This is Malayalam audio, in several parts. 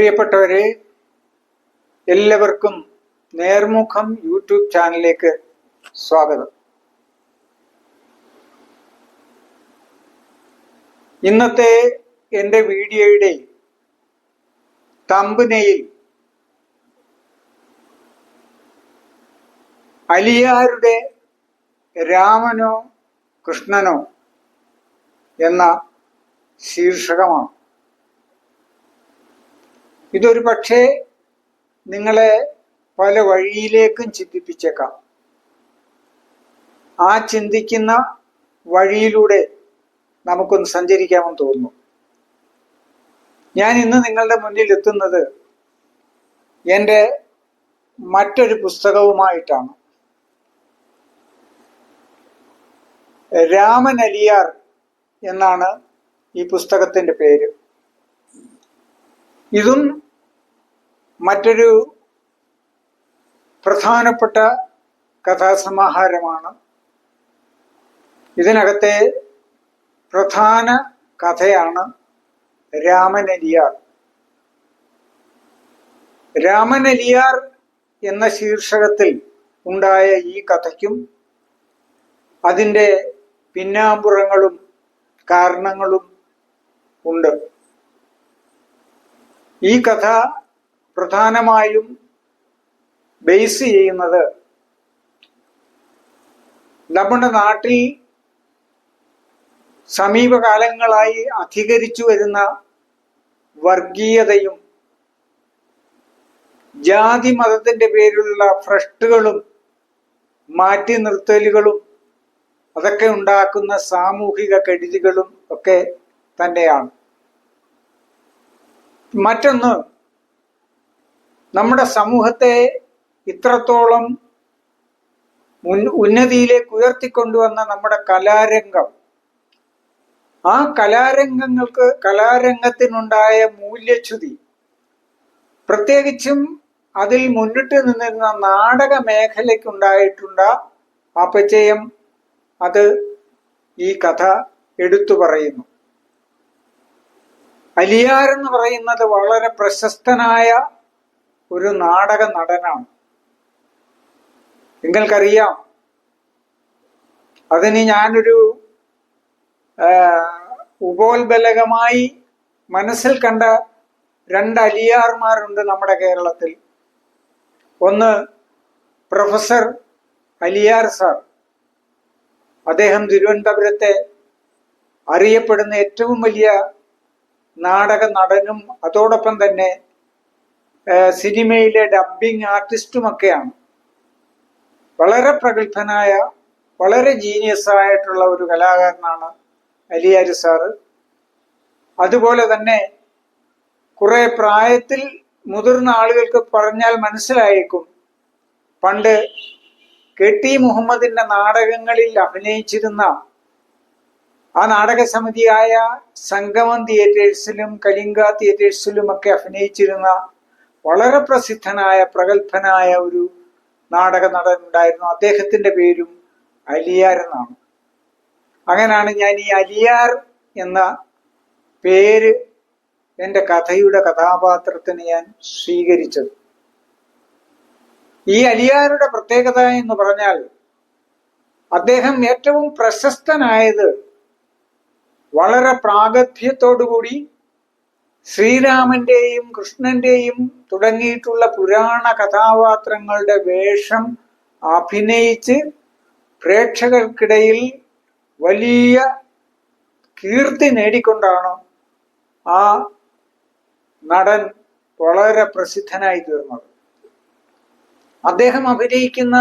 പ്രിയപ്പെട്ടവരെ എല്ലാവർക്കും നേർമുഖം യൂട്യൂബ് ചാനലിലേക്ക് സ്വാഗതം. ഇന്നത്തെ എന്റെ വീഡിയോയുടെ തമ്പനയിൽ അലിയാരുടെ രാമനോ കൃഷ്ണനോ എന്ന ശീർഷകമാണ്. ഇതൊരു പക്ഷേ നിങ്ങളെ പല വഴിയിലേക്കും ചിന്തിപ്പിച്ചേക്കാം. ആ ചിന്തിക്കുന്ന വഴിയിലൂടെ നമുക്കൊന്ന് സഞ്ചരിക്കാമെന്ന് തോന്നുന്നു. ഞാൻ ഇന്ന് നിങ്ങളുടെ മുന്നിൽ എത്തുന്നത് എന്റെ മറ്റൊരു പുസ്തകവുമായിട്ടാണ്. രാമൻ അലിയാർ എന്നാണ് ഈ പുസ്തകത്തിന്റെ പേര്. ഇതും മറ്റൊരു പ്രധാനപ്പെട്ട കഥാസമാഹാരമാണ്. ഇതിനകത്തെ പ്രധാന കഥയാണ് രാമനലിയാർ രാമനലിയാർ എന്ന ശീർഷകത്തിൽ ഉണ്ടായ ഈ കഥയ്ക്കും അതിന്റെ പിന്നാമ്പുറങ്ങളും കാരണങ്ങളും ഉണ്ട്. ഈ കഥ പ്രധാനമായും ബേസ് ചെയ്യുന്നത് നമ്മുടെ നാട്ടിൽ സമീപകാലങ്ങളായി അധികരിച്ചു വരുന്ന വർഗീയതയും ജാതി മതത്തിന്റെ പേരിലുള്ള ഭ്രഷ്ടുകളും മാറ്റി നിർത്തലുകളും അതൊക്കെ ഉണ്ടാക്കുന്ന സാമൂഹിക കെടുതികളും ഒക്കെ തന്നെയാണ്. മറ്റൊന്ന് നമ്മുടെ സമൂഹത്തെ ഇത്രത്തോളം ഉന്നതിയിലേക്ക് ഉയർത്തിക്കൊണ്ടുവന്ന നമ്മുടെ കലാരംഗം. ആ കലാരംഗങ്ങൾക്ക് കലാരംഗത്തിനുണ്ടായ മൂല്യച്യുതി പ്രത്യേകിച്ചും അതിൽ മുന്നിട്ട് നിന്നിരുന്ന നാടക മേഖലയ്ക്കുണ്ടായിട്ടുണ്ട അപചയം അത് ഈ കഥ എടുത്തു പറയുന്നു. അലിയാർ എന്ന് പറയുന്നത് വളരെ പ്രശസ്തനായ ഒരു നാടക നടനാണ്. നിങ്ങൾക്കറിയാം അതിന് ഞാനൊരു ഉപോത്ബലകമായി മനസ്സിൽ കണ്ട രണ്ട് അലിയാർമാരുണ്ട് നമ്മുടെ കേരളത്തിൽ. ഒന്ന് പ്രൊഫസർ അലിയാർ സാർ. അദ്ദേഹം തിരുവനന്തപുരത്തെ അറിയപ്പെടുന്ന ഏറ്റവും വലിയ നാടക നടനും അതോടൊപ്പം തന്നെ സിനിമയിലെ ഡബ്ബിംഗ് ആർട്ടിസ്റ്റുമൊക്കെയാണ് വളരെ പ്രഗത്ഭനായ വളരെ ജീനിയസ് ആയിട്ടുള്ള ഒരു കലാകാരനാണ് അലിയാരി സാറ്. അതുപോലെ തന്നെ കുറെ പ്രായത്തിൽ മുതിർന്ന ആളുകൾക്ക് പറഞ്ഞാൽ മനസ്സിലായേക്കും പണ്ട് കെ ടി മുഹമ്മദിന്റെ നാടകങ്ങളിൽ അഭിനയിച്ചിരുന്ന ആ നാടക സമിതിയായ സംഗമം തിയേറ്റേഴ്സിലും കലിംഗ തിയേറ്റേഴ്സിലും ഒക്കെ അഭിനയിച്ചിരുന്ന വളരെ പ്രസിദ്ധനായ പ്രഗത്ഭനായ ഒരു നാടക നടൻ ഉണ്ടായിരുന്നു. അദ്ദേഹത്തിന്റെ പേരും അലിയാർ എന്നാണ്. അങ്ങനെയാണ് ഞാൻ ഈ അലിയാർ എന്ന പേര് എന്റെ കഥയുടെ കഥാപാത്രത്തിന് ഞാൻ സ്വീകരിച്ചത്. ഈ അലിയാരുടെ പ്രത്യേകത എന്ന് പറഞ്ഞാൽ അദ്ദേഹം ഏറ്റവും പ്രശസ്തനായത് വളരെ പ്രാഗഭ്യത്തോടുകൂടി ശ്രീരാമന്റെയും കൃഷ്ണന്റെയും തുടങ്ങിയിട്ടുള്ള പുരാണ കഥാപാത്രങ്ങളുടെ വേഷം അഭിനയിച്ച് പ്രേക്ഷകർക്കിടയിൽ വലിയ കീർത്തി നേടിക്കൊണ്ടാണ് ആ നടൻ വളരെ പ്രസിദ്ധനായി തീർന്നത്. അദ്ദേഹം അഭിനയിക്കുന്ന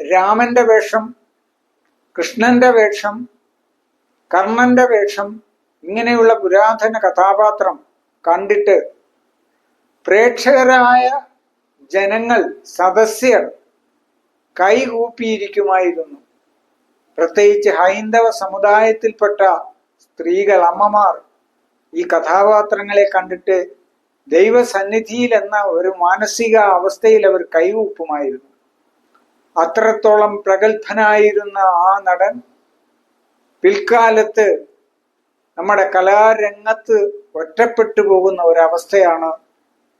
രാമന്റെ വേഷം കൃഷ്ണന്റെ വേഷം കർണന്റെ വേഷം ഇങ്ങനെയുള്ള പുരാതന കഥാപാത്രം കണ്ടിട്ട് പ്രേക്ഷകരായ ജനങ്ങൾ സദസ്യർ കൈകൂപ്പിയിരിക്കുമായിരുന്നു. പ്രത്യേകിച്ച് ഹൈന്ദവ സമുദായത്തിൽപ്പെട്ട സ്ത്രീകൾ അമ്മമാർ ഈ കഥാപാത്രങ്ങളെ കണ്ടിട്ട് ദൈവസന്നിധിയിൽ എന്ന ഒരു മാനസിക അവസ്ഥയിൽ അവർ കൈകൂപ്പുമായിരുന്നു. അത്രത്തോളം പ്രഗത്ഭനായിരുന്ന ആ നടൻ പിൽക്കാലത്ത് നമ്മുടെ കലാരംഗത്ത് ഒറ്റപ്പെട്ടു പോകുന്ന ഒരവസ്ഥയാണ്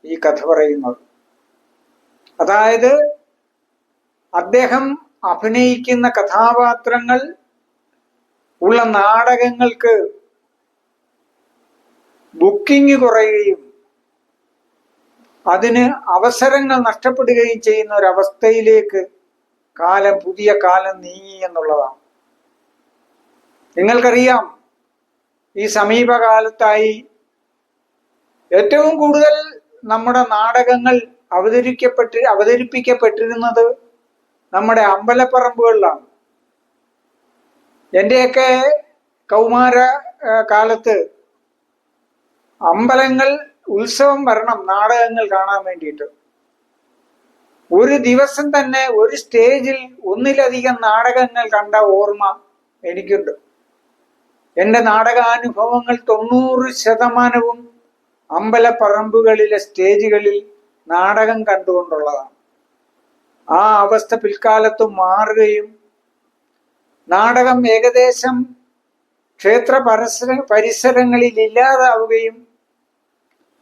ഈ കഥ പറയുന്നത്. അതായത് അദ്ദേഹം അഭിനയിക്കുന്ന കഥാപാത്രങ്ങൾ ഉള്ള നാടകങ്ങൾക്ക് ബുക്കിംഗ് കുറയുകയും അതിന് അവസരങ്ങൾ നഷ്ടപ്പെടുകയും ചെയ്യുന്ന ഒരവസ്ഥയിലേക്ക് കാലം പുതിയ കാലം നീങ്ങി എന്നുള്ളതാണ്. നിങ്ങൾക്കറിയാം ഈ സമീപകാലത്തായി ഏറ്റവും കൂടുതൽ നമ്മുടെ നാടകങ്ങൾ അവതരിക്കപ്പെട്ട് അവതരിപ്പിക്കപ്പെട്ടിരുന്നത് നമ്മുടെ അമ്പലപ്പറമ്പുകളിലാണ്. എന്റെയൊക്കെ കൗമാര കാലത്ത് അമ്പലങ്ങൾ ഉത്സവം വരണം നാടകങ്ങൾ കാണാൻ വേണ്ടിയിട്ട്. ഒരു ദിവസം തന്നെ ഒരു സ്റ്റേജിൽ ഒന്നിലധികം നാടകങ്ങൾ കണ്ട ഓർമ്മ എനിക്കുണ്ട്. എന്റെ നാടകാനുഭവങ്ങൾ തൊണ്ണൂറ് ശതമാനവും അമ്പലപ്പറമ്പുകളിലെ സ്റ്റേജുകളിൽ നാടകം കണ്ടുകൊണ്ടുള്ളതാണ്. ആ അവസ്ഥ പിൽക്കാലത്ത് മാറുകയും നാടകം ഏകദേശം ക്ഷേത്ര പരിസര പരിസരങ്ങളിൽ ഇല്ലാതാവുകയും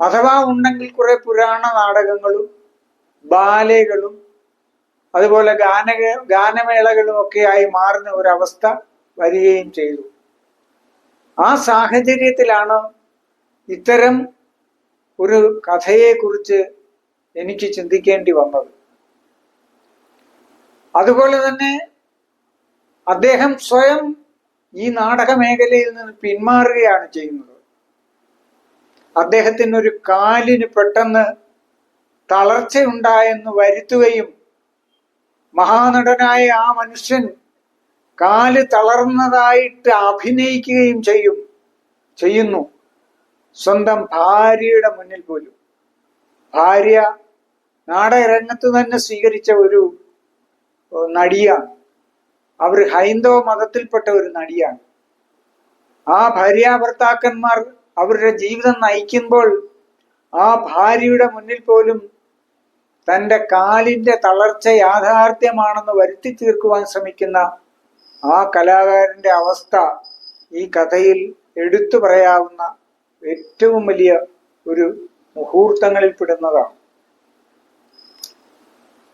അഥവാ ഉണ്ടെങ്കിൽ കുറെ പുരാണ നാടകങ്ങളും ബാലകളും അതുപോലെ ഗാന ഗാനമേളകളും ഒക്കെയായി മാറുന്ന ഒരവസ്ഥ വരികയും ചെയ്തു. ആ സാഹചര്യത്തിലാണ് ഇത്തരം ഒരു കഥയെക്കുറിച്ച് എനിക്ക് ചിന്തിക്കേണ്ടി വന്നത്. അതുപോലെ തന്നെ അദ്ദേഹം സ്വയം ഈ നാടക മേഖലയിൽ നിന്ന് പിന്മാറുകയാണ് ചെയ്യുന്നത്. അദ്ദേഹത്തിന് ഒരു കാലിന് പെട്ടെന്ന് തളർച്ചയുണ്ടായെന്ന് വരുത്തുകയും മഹാനടനായ ആ മനുഷ്യൻ കാൽ തളർന്നതായിട്ട് അഭിനയിക്കുകയും ചെയ്യും ചെയ്യുന്നു. സ്വന്തം ഭാര്യയുടെ മുന്നിൽ പോലും. ഭാര്യ നാടകരംഗത്ത് തന്നെ സ്വീകരിച്ച ഒരു നടിയാണ്. അവർ ഹൈന്ദവ മതത്തിൽപ്പെട്ട ഒരു നടിയാണ്. ആ ഭാര്യാഭർത്താക്കന്മാർ അവരുടെ ജീവിതം നയിക്കുമ്പോൾ ആ ഭാര്യയുടെ മുന്നിൽ പോലും തന്റെ കാലിന്റെ തളർച്ച യാഥാർത്ഥ്യമാണെന്ന് വരുത്തി തീർക്കുവാൻ ശ്രമിക്കുന്ന ആ കലാകാരന്റെ അവസ്ഥ ഈ കഥയിൽ എടുത്തു പറയാവുന്ന ഏറ്റവും വലിയ ഒരു മുഹൂർത്തങ്ങളിൽ പെടുന്നതാണ്.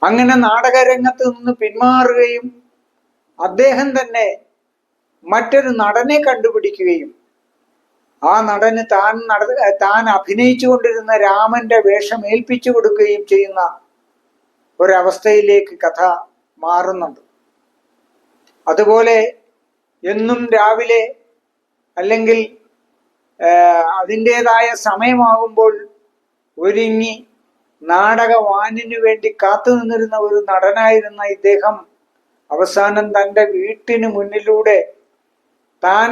അങ്ങനെ നാടകരംഗത്ത് നിന്ന് പിന്മാറുകയും അദ്ദേഹം തന്നെ മറ്റൊരു നടനെ കണ്ടുപിടിക്കുകയും ആ നടന് താൻ നട താൻ അഭിനയിച്ചു കൊണ്ടിരുന്ന രാമന്റെ വേഷം ഏൽപ്പിച്ചു കൊടുക്കുകയും ചെയ്യുന്ന ഒരവസ്ഥയിലേക്ക് കഥ മാറുന്നുണ്ട്. അതുപോലെ എന്നും രാവിലെ അല്ലെങ്കിൽ അതിന്റെതായ സമയമാകുമ്പോൾ ഒരുങ്ങി നാടകവാനിനു വേണ്ടി കാത്തു നിന്നിരുന്ന ഒരു നടനായിരുന്ന ഇദ്ദേഹം അവസാനം തന്റെ വീട്ടിന് മുന്നിലൂടെ താൻ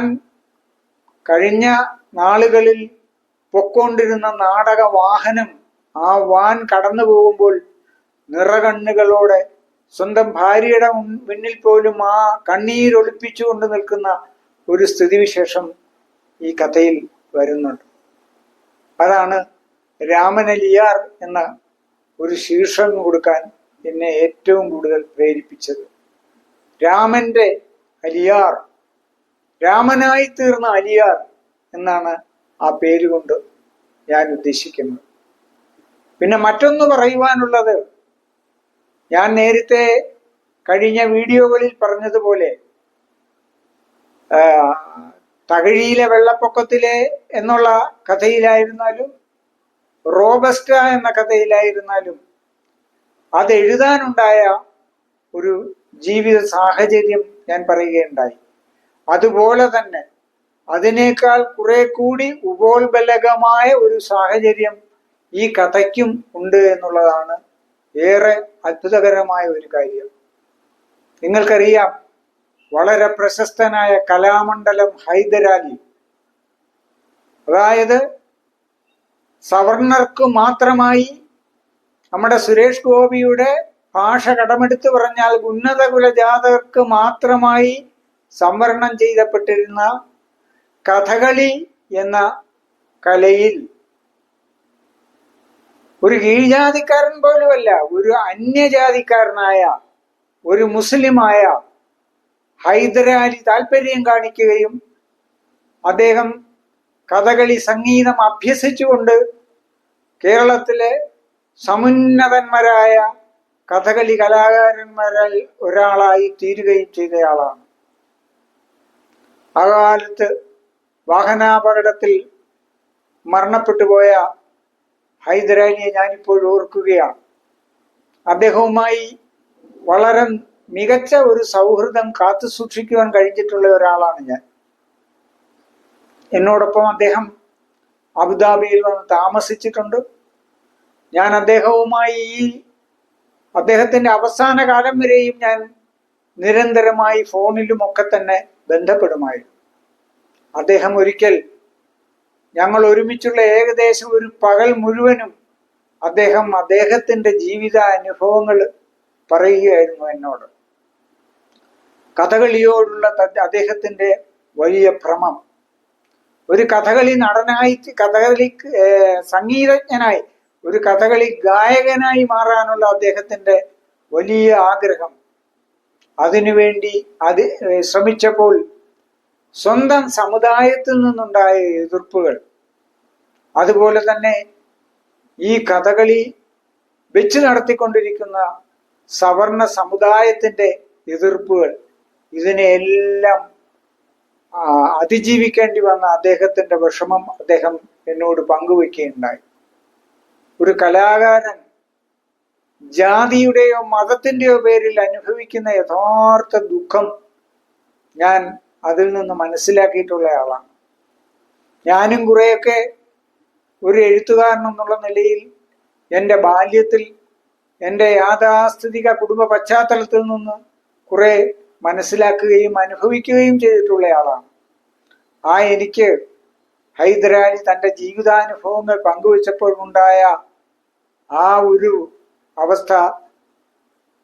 കഴിഞ്ഞ നാളുകളിൽ പൊക്കൊണ്ടിരുന്ന നാടക വാഹനം ആ വാൻ കടന്നു പോകുമ്പോൾ നിറകണ്ണുകളോടെ സ്വന്തം ഭാര്യയുടെ മുന്നിൽ പോലും ആ കണ്ണീരൊളിപ്പിച്ചുകൊണ്ട് നിൽക്കുന്ന ഒരു സ്ഥിതിവിശേഷം ഈ കഥയിൽ വരുന്നുണ്ട്. അതാണ് രാമനലിയാർ എന്ന ഒരു ശീർഷകം കൊടുക്കാൻ എന്നെ ഏറ്റവും കൂടുതൽ പ്രേരിപ്പിച്ചത്. രാമന്റെ അലിയാർ രാമനായി തീർന്ന അലിയാർ എന്നാണ് ആ പേരുകൊണ്ട് ഞാൻ ഉദ്ദേശിക്കുന്നത്. പിന്നെ മറ്റൊന്ന് പറയുവാനുള്ളത് ഞാൻ നേരത്തെ കഴിഞ്ഞ വീഡിയോകളിൽ പറഞ്ഞതുപോലെ തകഴിയിലെ വെള്ളപ്പൊക്കത്തിലെ എന്നുള്ള കഥയിലായിരുന്നാലും റോബസ്റ്റ എന്ന കഥയിലായിരുന്നാലും അതെഴുതാനുണ്ടായ ഒരു ജീവിത സാഹചര്യം ഞാൻ പറയുകയുണ്ടായി. അതുപോലെ തന്നെ അതിനേക്കാൾ കുറെ കൂടി ഉപോത്ബലകമായ ഒരു സാഹചര്യം ഈ കഥയ്ക്കും ഉണ്ട് എന്നുള്ളതാണ് ഏറെ അത്ഭുതകരമായ ഒരു കാര്യം. നിങ്ങൾക്കറിയാം വളരെ പ്രശസ്തനായ കലാമണ്ഡലം ഹൈദരാലി. അതായത് സവർണർക്ക് മാത്രമായി നമ്മുടെ സുരേഷ് ഗോപിയുടെ ഭാഷ കടമെടുത്തു പറഞ്ഞാൽ ഉന്നത കുലജാതകർക്ക് മാത്രമായി സംവരണം ചെയ്തപ്പെട്ടിരുന്ന കഥകളി എന്ന കലയിൽ ഒരു കീഴ്ജാതിക്കാരൻ പോലുമല്ല ഒരു അന്യജാതിക്കാരനായ ഒരു മുസ്ലിമായ ഹൈദരാലി താല്പര്യം കാണിക്കുകയും അദ്ദേഹം കഥകളി സംഗീതം അഭ്യസിച്ചുകൊണ്ട് കേരളത്തിലെ സമുന്നതന്മാരായ കഥകളി കലാകാരന്മാരിൽ ഒരാളായി തീരുകയും ചെയ്തയാളാണ്. ആ കാലത്ത് വാഹനാപകടത്തിൽ മരണപ്പെട്ടു പോയ ഹൈദരാലിയെ ഞാനിപ്പോൾ ഓർക്കുകയാണ്. അദ്ദേഹവുമായി വളരെ മികച്ച ഒരു സൗഹൃദം കാത്തു സൂക്ഷിക്കുവാൻ കഴിഞ്ഞിട്ടുള്ള ഒരാളാണ് ഞാൻ. എന്നോടൊപ്പം അദ്ദേഹം അബുദാബിയിൽ വന്ന് താമസിച്ചിട്ടുണ്ട്. ഞാൻ അദ്ദേഹവുമായി ഈ അദ്ദേഹത്തിന്റെ അവസാന കാലം വരെയും ഞാൻ നിരന്തരമായി ഫോണിലും ഒക്കെ തന്നെ ബന്ധപ്പെടുമായിരുന്നു. അദ്ദേഹം ഒരിക്കൽ ഞങ്ങൾ ഒരുമിച്ചുള്ള ഏകദേശം ഒരു പകൽ മുഴുവനും അദ്ദേഹം അദ്ദേഹത്തിന്റെ ജീവിത അനുഭവങ്ങൾ പറയുകയായിരുന്നു എന്നോട്. കഥകളിയോടുള്ള അദ്ദേഹത്തിന്റെ വലിയ ഭ്രമം. ഒരു കഥകളി നടനായി കഥകളി സംഗീതജ്ഞനായി ഒരു കഥകളി ഗായകനായി മാറാനുള്ള അദ്ദേഹത്തിന്റെ വലിയ ആഗ്രഹം. അതിനുവേണ്ടി അത് ശ്രമിച്ചപ്പോൾ സ്വന്തം സമുദായത്തിൽ നിന്നുണ്ടായ എതിർപ്പുകൾ. അതുപോലെ തന്നെ ഈ കഥകളി വെച്ച് നടത്തിക്കൊണ്ടിരിക്കുന്ന സവർണ സമുദായത്തിന്റെ എതിർപ്പുകൾ ഇതിനെയെല്ലാം അതിജീവിക്കേണ്ടി വന്ന അദ്ദേഹത്തിന്റെ വിഷമം അദ്ദേഹം എന്നോട് പങ്കുവെക്കുകയുണ്ടായി. ഒരു കലാകാരൻ ജാതിയുടെയോ മതത്തിന്റെയോ പേരിൽ അനുഭവിക്കുന്ന യഥാർത്ഥ ദുഃഖം ഞാൻ അതിൽ നിന്ന് മനസ്സിലാക്കിയിട്ടുള്ള ആളാണ്. ഞാനും കുറെയൊക്കെ ഒരു എഴുത്തുകാരൻ എന്നുള്ള നിലയിൽ എന്റെ ബാല്യത്തിൽ എന്റെ യാഥാസ്ഥിതിക കുടുംബ പശ്ചാത്തലത്തിൽ നിന്ന് കുറെ മനസ്സിലാക്കുകയും അനുഭവിക്കുകയും ചെയ്തിട്ടുള്ള ആളാണ്. ആ എനിക്ക് ഹൈദരാലി തന്റെ ജീവിതാനുഭവങ്ങൾ പങ്കുവച്ചപ്പോഴുണ്ടായ ആ ഒരു അവസ്ഥ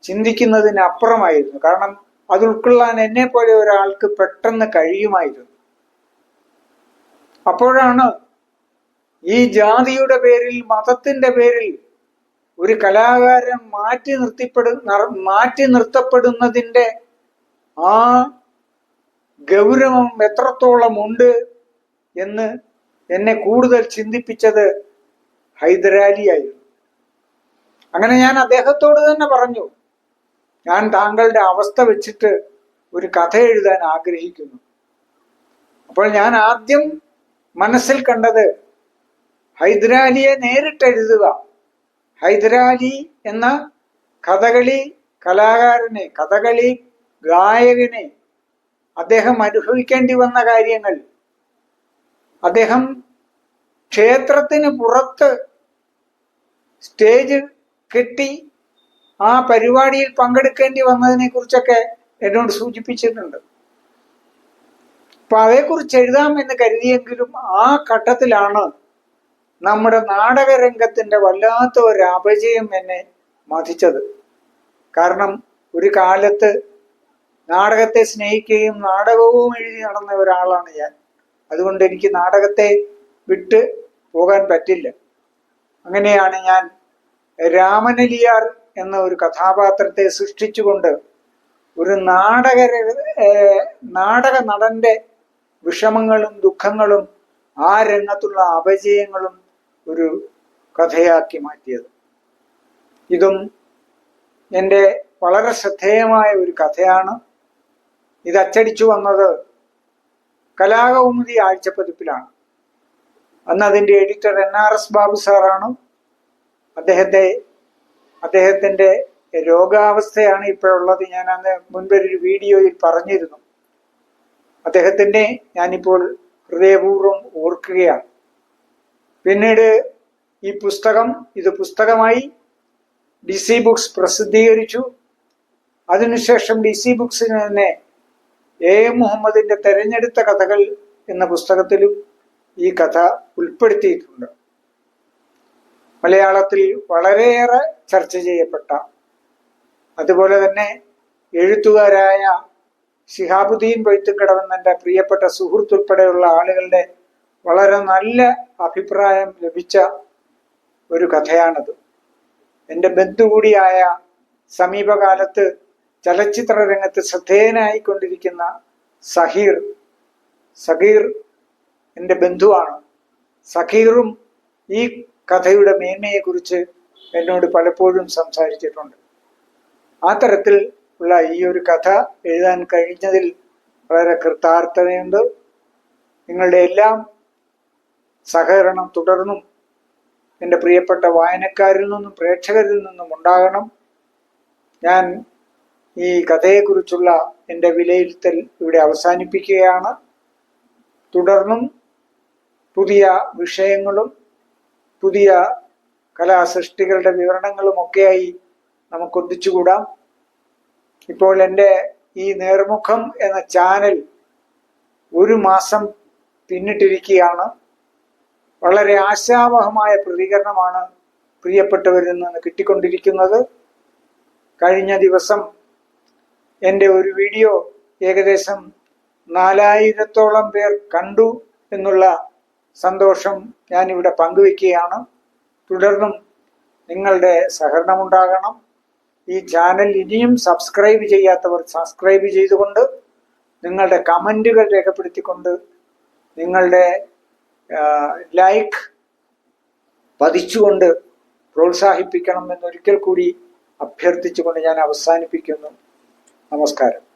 ചിന്തിക്കുന്നതിനപ്പുറമായിരുന്നു കാരണം അത് ഉൾക്കൊള്ളാൻ എന്നെ പോലെ ഒരാൾക്ക് പെട്ടെന്ന് കഴിയുമായിരുന്നു. അപ്പോഴാണ് ഈ ജാതിയുടെ പേരിൽ മതത്തിന്റെ പേരിൽ ഒരു കലാകാരൻ മാറ്റി നിർത്തിപ്പെടു മാറ്റി നിർത്തപ്പെടുന്നതിന്റെ ആ ഗൗരവം എത്രത്തോളം ഉണ്ട് എന്ന് എന്നെ കൂടുതൽ ചിന്തിപ്പിച്ചത് ഹൈദരാലിയായിരുന്നു. അങ്ങനെ ഞാൻ അദ്ദേഹത്തോട് തന്നെ പറഞ്ഞു ഞാൻ താങ്കളുടെ അവസ്ഥ വെച്ചിട്ട് ഒരു കഥ എഴുതാൻ ആഗ്രഹിക്കുന്നു. അപ്പോൾ ഞാൻ ആദ്യം മനസ്സിൽ കണ്ടത് ഹൈദരാലിയെ നേരിട്ട് എഴുതുക. ഹൈദരാലി എന്ന കഥകളി കലാകാരനെ കഥകളി ഗായകനെ അദ്ദേഹം അനുഭവിക്കേണ്ടി വന്ന കാര്യങ്ങൾ. അദ്ദേഹം ക്ഷേത്രത്തിന് പുറത്ത് സ്റ്റേജ് കെട്ടി ആ പരിപാടിയിൽ പങ്കെടുക്കേണ്ടി വന്നതിനെ കുറിച്ചൊക്കെ എന്നോട് സൂചിപ്പിച്ചിട്ടുണ്ട്. അപ്പൊ അതേക്കുറിച്ച് എഴുതാം എന്ന് കരുതിയെങ്കിലും ആ ഘട്ടത്തിലാണ് നമ്മുടെ നാടകരംഗത്തിന്റെ വല്ലാത്ത ഒരു അപജയം എന്നെ മതിച്ചത് കാരണം ഒരു കാലത്ത് നാടകത്തെ സ്നേഹിക്കുകയും നാടകവും എഴുതി നടന്ന ഒരാളാണ് ഞാൻ. അതുകൊണ്ട് എനിക്ക് നാടകത്തെ വിട്ട് പോകാൻ പറ്റില്ല. അങ്ങനെയാണ് ഞാൻ രാമനലിയാർ എന്ന ഒരു കഥാപാത്രത്തെ സൃഷ്ടിച്ചുകൊണ്ട് ഒരു നാടക നാടക നടന്റെ വിഷമങ്ങളും ദുഃഖങ്ങളും ആ രംഗത്തുള്ള അപജയങ്ങളും ഒരു കഥയാക്കി മാറ്റിയത്. ഇതും എന്റെ വളരെ ശ്രദ്ധേയമായ ഒരു കഥയാണ്. ഇത് അച്ചടിച്ചു വന്നത് കലാകൗമുദി ആഴ്ചപ്പതിപ്പിലാണ്. അന്ന് അതിന്റെ editor N R S Babu സാറാണ്. അദ്ദേഹത്തെ അദ്ദേഹത്തിന്റെ രോഗാവസ്ഥയാണ് ഇപ്പോഴുള്ളത്. ഞാൻ അന്ന് മുൻപൊരു വീഡിയോയിൽ പറഞ്ഞിരുന്നു. അദ്ദേഹത്തിന്റെ ഞാനിപ്പോൾ ഹൃദയപൂർവം ഓർക്കുകയാണ്. പിന്നീട് ഈ പുസ്തകം ഇത് പുസ്തകമായി ഡി സി ബുക്സ് പ്രസിദ്ധീകരിച്ചു. അതിനുശേഷം ഡി സി ബുക്സിന് തന്നെ എ എം മുഹമ്മദിന്റെ തെരഞ്ഞെടുത്ത കഥകൾ എന്ന പുസ്തകത്തിലും ഈ കഥ ഉൾപ്പെടുത്തിയിട്ടുണ്ട്. മലയാളത്തിൽ വളരെയേറെ ചർച്ച ചെയ്യപ്പെട്ട അതുപോലെ തന്നെ എഴുത്തുകാരായ ശിഹാബുദ്ദീൻ പൊയ്ത്തുക്കടവെന്നെ പ്രിയപ്പെട്ട സുഹൃത്ത് ഉൾപ്പെടെയുള്ള ആളുകളുടെ വളരെ നല്ല അഭിപ്രായം ലഭിച്ച ഒരു കഥയാണത്. എന്റെ ബന്ധു കൂടിയായ സമീപകാലത്ത് ചലച്ചിത്ര രംഗത്ത് ശ്രദ്ധേയനായിക്കൊണ്ടിരിക്കുന്ന സഹീർ സഹീർ എന്റെ ബന്ധുവാണ്. സഹീറും ഈ കഥയുടെ മേന്മയെക്കുറിച്ച് എന്നോട് പലപ്പോഴും സംസാരിച്ചിട്ടുണ്ട്. ആ തരത്തിൽ ഉള്ള ഈ ഒരു കഥ എഴുതാൻ കഴിഞ്ഞതിൽ വളരെ കൃതാർത്ഥതയുണ്ട്. നിങ്ങളുടെ എല്ലാം സഹകരണം തുടർന്നും എന്റെ പ്രിയപ്പെട്ട വായനക്കാരിൽ നിന്നും പ്രേക്ഷകരിൽ നിന്നും ഉണ്ടാകണം. ഞാൻ ഈ കഥയെക്കുറിച്ചുള്ള എന്റെ വിലയിരുത്തൽ ഇവിടെ അവസാനിപ്പിക്കുകയാണ്. തുടർന്നും പുതിയ വിഷയങ്ങളും പുതിയ കലാസൃഷ്ടികളുടെ വിവരണങ്ങളും ഒക്കെയായി നമുക്ക് ഒന്നിച്ചുകൂടാം ഇപ്പോൾ എന്റെ ഈ നേർമുഖം എന്ന ചാനൽ ഒരു മാസം പിന്നിട്ടിരിക്കുകയാണ്. വളരെ ആശാവഹമായ പ്രതികരണമാണ് പ്രിയപ്പെട്ടവരിൽ നിന്ന് കിട്ടിക്കൊണ്ടിരിക്കുന്നത്. കഴിഞ്ഞ ദിവസം എന്റെ ഒരു വീഡിയോ ഏകദേശം നാലായിരത്തോളം പേർ കണ്ടു എന്നുള്ള സന്തോഷം ഞാനിവിടെ പങ്കുവെക്കുകയാണ് തുടർന്നും നിങ്ങളുടെ സഹകരണമുണ്ടാകണം. ഈ ചാനൽ ഇനിയും സബ്സ്ക്രൈബ് ചെയ്യാത്തവർ സബ്സ്ക്രൈബ് ചെയ്തുകൊണ്ട് നിങ്ങളുടെ കമന്റുകൾ രേഖപ്പെടുത്തിക്കൊണ്ട് നിങ്ങളുടെ ലൈക്ക് പതിച്ചുകൊണ്ട് പ്രോത്സാഹിപ്പിക്കണം എന്നൊരിക്കൽ കൂടി അഭ്യർത്ഥിച്ചുകൊണ്ട് ഞാൻ അവസാനിപ്പിക്കുന്നു. നമസ്കാരം.